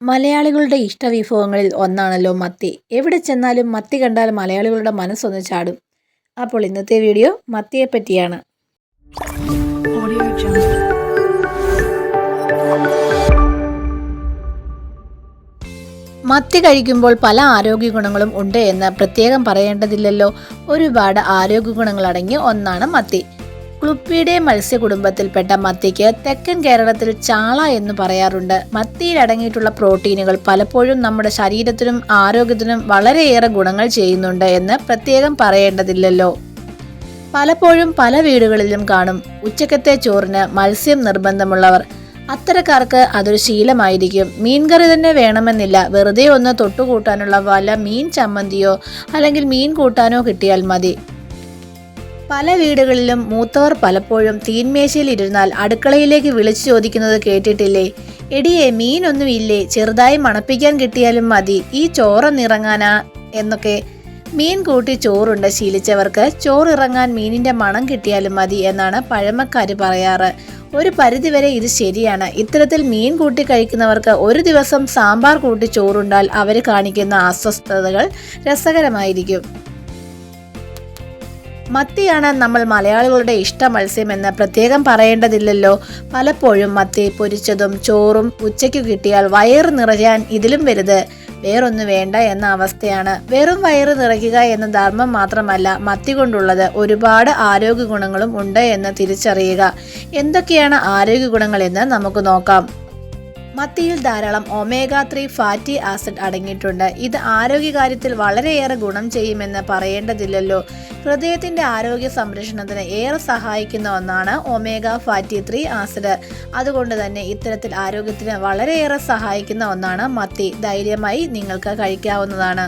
മലയാളികളുടെ ഇഷ്ടവിഭവങ്ങളിൽ ഒന്നാണല്ലോ മത്തി. എവിടെ ചെന്നാലും മത്തി കണ്ടാൽ മലയാളികളുടെ മനസ്സൊന്ന് ചാടും. അപ്പോൾ ഇന്നത്തെ വീഡിയോ മത്തിയെ പറ്റിയാണ് മത്തി കഴിക്കുമ്പോൾ പല ആരോഗ്യ ഗുണങ്ങളും ഉണ്ട് എന്ന് പ്രത്യേകം പറയേണ്ടതില്ലല്ലോ. ഒരുപാട് ആരോഗ്യ ഗുണങ്ങൾ അടങ്ങിയ ഒന്നാണ് മത്തി. ക്ലുപ്പിയുടെ മത്സ്യകുടുംബത്തിൽപ്പെട്ട മത്തിക്ക് തെക്കൻ കേരളത്തിൽ ചാള എന്ന് പറയാറുണ്ട്. മത്തിയിൽ അടങ്ങിയിട്ടുള്ള പ്രോട്ടീനുകൾ പലപ്പോഴും നമ്മുടെ ശരീരത്തിനും ആരോഗ്യത്തിനും വളരെയേറെ ഗുണങ്ങൾ ചെയ്യുന്നുണ്ട് എന്ന് പ്രത്യേകം പറയേണ്ടതില്ലല്ലോ. പലപ്പോഴും പല വീടുകളിലും കാണും. ഉച്ചക്കത്തെ ചോറിന് മത്സ്യം നിർബന്ധമുള്ളവർ. അത്തരക്കാർക്ക് അതൊരു ശീലമായിരിക്കും. മീൻകറി തന്നെ വേണമെന്നില്ല. വെറുതെ ഒന്ന് തൊട്ടുകൂട്ടാനുള്ള വല മീൻ ചമ്മന്തിയോ അല്ലെങ്കിൽ മീൻ കൂട്ടാനോ കിട്ടിയാൽ മതി. പല വീടുകളിലും മൂത്തവർ പലപ്പോഴും തീന്മേശയിൽ ഇരുന്നാൽ അടുക്കളയിലേക്ക് വിളിച്ചു ചോദിക്കുന്നത് കേട്ടിട്ടില്ലേ? എടിയെ മീനൊന്നും ഇല്ലേ? ചെറുതായി മണപ്പിക്കാൻ കിട്ടിയാലും മതി. ഈ ചോറൊന്നിറങ്ങാനാ? എന്നൊക്കെ മീൻ കൂട്ടി ചോറുണ്ട് ശീലിച്ചവർക്ക് ചോറിറങ്ങാൻ മീനിന്റെ മണം കിട്ടിയാലും മതി എന്നാണ് പഴമക്കാർ പറയാറ്. ഒരു പരിധിവരെ ഇത് ശരിയാണ്. ഇത്തരത്തിൽ മീൻ കൂട്ടി കഴിക്കുന്നവർക്ക് ഒരു ദിവസം സാമ്പാർ കൂട്ടി ചോറുണ്ടാൽ അവർ കാണിക്കുന്ന അസ്വസ്ഥതകൾ രസകരമായിരിക്കും. മത്തിയാണ് നമ്മൾ മലയാളികളുടെ ഇഷ്ട മത്സ്യമെന്ന് പ്രത്യേകം പറയേണ്ടതില്ലല്ലോ. പലപ്പോഴും മത്തി പൊരിച്ചതും ചോറും ഉച്ചയ്ക്ക് കിട്ടിയാൽ വയറ് നിറയാൻ ഇതിലും വലുത്. വേറൊന്നു വേണ്ട എന്ന അവസ്ഥയാണ്. വെറും വയറ് നിറയ്ക്കുക എന്ന ധർമ്മം മാത്രമല്ല മത്തി കൊണ്ടുള്ളത് ഒരുപാട് ആരോഗ്യ ഗുണങ്ങളും ഉണ്ട് എന്ന് തിരിച്ചറിയുക. എന്തൊക്കെയാണ് ആരോഗ്യ ഗുണങ്ങൾ എന്ന് നമുക്ക് നോക്കാം. മത്തിയിൽ ധാരാളം ഒമേഗ ത്രീ ഫാറ്റി ആസിഡ് അടങ്ങിയിട്ടുണ്ട്. ഇത് ആരോഗ്യകാര്യത്തിൽ വളരെയേറെ ഗുണം ചെയ്യുമെന്ന് പറയേണ്ടതില്ലല്ലോ. ഹൃദയത്തിന്റെ ആരോഗ്യ സംരക്ഷണത്തിന് ഏറെ സഹായിക്കുന്ന ഒന്നാണ് ഒമേഗ ഫാറ്റി ത്രീ ആസിഡ് അതുകൊണ്ട് തന്നെ ഇത്തരത്തിൽ ആരോഗ്യത്തിന് വളരെയേറെ സഹായിക്കുന്ന ഒന്നാണ് മത്തി. ധൈര്യമായി നിങ്ങൾക്ക് കഴിക്കാവുന്നതാണ്.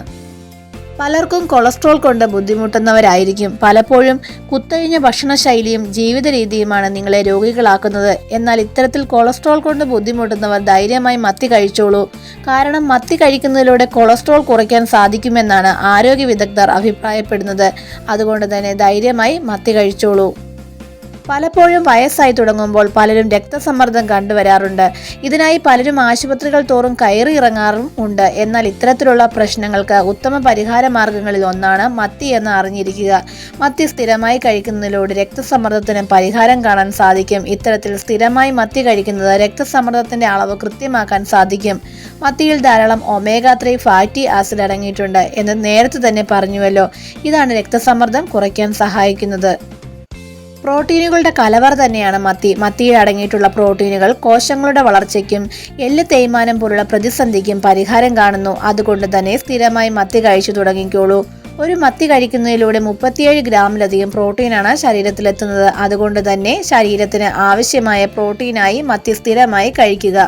പലർക്കും കൊളസ്ട്രോൾ കൊണ്ട് ബുദ്ധിമുട്ടുന്നവരായിരിക്കും. പലപ്പോഴും കുത്തഴിഞ്ഞ ഭക്ഷണശൈലിയും ജീവിത രീതിയുമാണ് നിങ്ങളെ രോഗികളാക്കുന്നത്. എന്നാൽ ഇത്തരത്തിൽ കൊളസ്ട്രോൾ കൊണ്ട് ബുദ്ധിമുട്ടുന്നവർ ധൈര്യമായി മത്തി കഴിച്ചോളൂ. കാരണം മത്തി കഴിക്കുന്നതിലൂടെ കൊളസ്ട്രോൾ കുറയ്ക്കാൻ സാധിക്കുമെന്നാണ് ആരോഗ്യ വിദഗ്ധർ അഭിപ്രായപ്പെടുന്നത്. അതുകൊണ്ട് തന്നെ ധൈര്യമായി മത്തി കഴിച്ചോളൂ. പലപ്പോഴും വയസ്സായി തുടങ്ങുമ്പോൾ പലരും രക്തസമ്മർദ്ദം കണ്ടുവരാറുണ്ട്. ഇതിനായി പലരും ആശുപത്രികൾ തോറും കയറി ഇറങ്ങാറും ഉണ്ട്. എന്നാൽ ഇത്തരത്തിലുള്ള പ്രശ്നങ്ങൾക്ക് ഉത്തമ പരിഹാര മാർഗങ്ങളിൽ ഒന്നാണ് മത്തി എന്ന് അറിഞ്ഞിരിക്കുക. മത്തി സ്ഥിരമായി കഴിക്കുന്നതിലൂടെ രക്തസമ്മർദ്ദത്തിന് പരിഹാരം കാണാൻ സാധിക്കും. ഇത്തരത്തിൽ സ്ഥിരമായി മത്തി കഴിക്കുന്നത് രക്തസമ്മർദ്ദത്തിന്റെ അളവ് കൃത്യമാക്കാൻ സാധിക്കും. മത്തിയിൽ ധാരാളം ഒമേഗ ത്രീ ഫാറ്റി ആസിഡ് അടങ്ങിയിട്ടുണ്ട് എന്ന് നേരത്തെ തന്നെ പറഞ്ഞുവല്ലോ. ഇതാണ് രക്തസമ്മർദ്ദം കുറയ്ക്കാൻ സഹായിക്കുന്നത്. പ്രോട്ടീനുകളുടെ കലവർ തന്നെയാണ് മത്തി. മത്തിയിൽ അടങ്ങിയിട്ടുള്ള പ്രോട്ടീനുകൾ കോശങ്ങളുടെ വളർച്ചയ്ക്കും എല്ല് തേയ്മാനം പോലുള്ള പ്രതിസന്ധിക്കും പരിഹാരം കാണുന്നു. അതുകൊണ്ട് തന്നെ സ്ഥിരമായി മത്തി കഴിച്ചു തുടങ്ങിക്കോളൂ. ഒരു മത്തി കഴിക്കുന്നതിലൂടെ മുപ്പത്തിയേഴ് ഗ്രാമിലധികം പ്രോട്ടീനാണ് ശരീരത്തിലെത്തുന്നത്. അതുകൊണ്ട് തന്നെ ശരീരത്തിന് ആവശ്യമായ പ്രോട്ടീനായി മത്തി സ്ഥിരമായി കഴിക്കുക.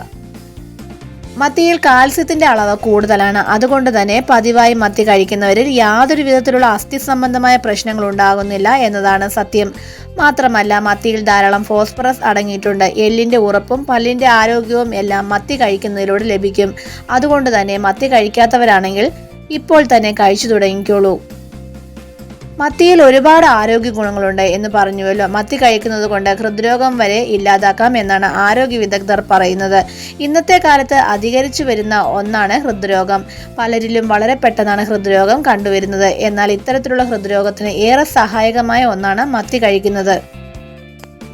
മത്തിയിൽ കാൽസ്യത്തിന്റെ അളവ് കൂടുതലാണ്. അതുകൊണ്ട് തന്നെ പതിവായി മത്തി കഴിക്കുന്നവരിൽ യാതൊരു വിധത്തിലുള്ള അസ്ഥി സംബന്ധമായ പ്രശ്നങ്ങൾ ഉണ്ടാകുന്നില്ല എന്നതാണ് സത്യം. മാത്രമല്ല മത്തിയിൽ ധാരാളം ഫോസ്ഫറസ് അടങ്ങിയിട്ടുണ്ട്. എല്ലിന്റെ ഉറപ്പും പല്ലിന്റെ ആരോഗ്യവും എല്ലാം മത്തി കഴിക്കുന്നതിലൂടെ ലഭിക്കും. അതുകൊണ്ട് തന്നെ മത്തി കഴിക്കാത്തവരാണെങ്കിൽ ഇപ്പോൾ തന്നെ കഴിച്ചു തുടങ്ങിക്കോളൂ. മത്തിയിൽ ഒരുപാട് ആരോഗ്യ ഗുണങ്ങളുണ്ട് എന്ന് പറഞ്ഞുവല്ലോ. മത്തി കഴിക്കുന്നത് കൊണ്ട് ഹൃദ്രോഗം വരെ ഇല്ലാതാക്കാം എന്നാണ് ആരോഗ്യ വിദഗ്ധർ പറയുന്നത്. ഇന്നത്തെ കാലത്ത് അധികരിച്ചു വരുന്ന ഒന്നാണ് ഹൃദ്രോഗം. പലരിലും വളരെ പെട്ടെന്നാണ് ഹൃദ്രോഗം കണ്ടുവരുന്നത്. എന്നാൽ ഇത്തരത്തിലുള്ള ഹൃദ്രോഗത്തിന് ഏറെ സഹായകമായ ഒന്നാണ് മത്തി കഴിക്കുന്നത്.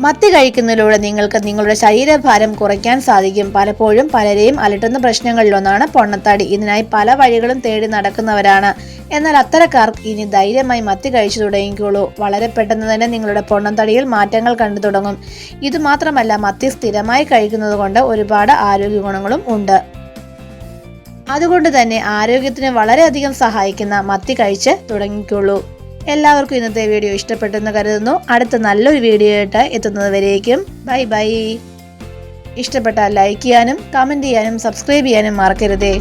മത്തി കഴിക്കുന്നതിലൂടെ നിങ്ങൾക്ക് നിങ്ങളുടെ ശരീരഭാരം കുറയ്ക്കാൻ സാധിക്കും. പലപ്പോഴും പലരെയും അലട്ടുന്ന പ്രശ്നങ്ങളിലൊന്നാണ് പൊണ്ണത്താടി. ഇതിനായി പല വഴികളും തേടി നടക്കുന്നവരാണ്. എന്നാൽ അത്തരക്കാർക്ക് ഇനി ധൈര്യമായി മത്തി കഴിച്ചു തുടങ്ങിക്കോളൂ. വളരെ പെട്ടെന്ന് തന്നെ നിങ്ങളുടെ പൊണ്ണത്തടിയിൽ മാറ്റങ്ങൾ കണ്ടു തുടങ്ങും. ഇതുമാത്രമല്ല മത്തി സ്ഥിരമായി കഴിക്കുന്നത് കൊണ്ട് ഒരുപാട് ആരോഗ്യ ഗുണങ്ങളും ഉണ്ട്. അതുകൊണ്ട് തന്നെ ആരോഗ്യത്തിന് വളരെയധികം സഹായിക്കുന്ന മത്തി കഴിച്ച് തുടങ്ങിക്കോളൂ. എല്ലാവർക്കും ഇന്നത്തെ വീഡിയോ ഇഷ്ടപ്പെട്ടെന്ന് കരുതുന്നു. അടുത്ത നല്ലൊരു വീഡിയോ ആയിട്ട് എത്തുന്നത് വരേക്കും ബൈ ബൈ. ഇഷ്ടപ്പെട്ടാൽ ലൈക്ക് ചെയ്യാനും കമന്റ് ചെയ്യാനും സബ്സ്ക്രൈബ് ചെയ്യാനും മറക്കരുതേ.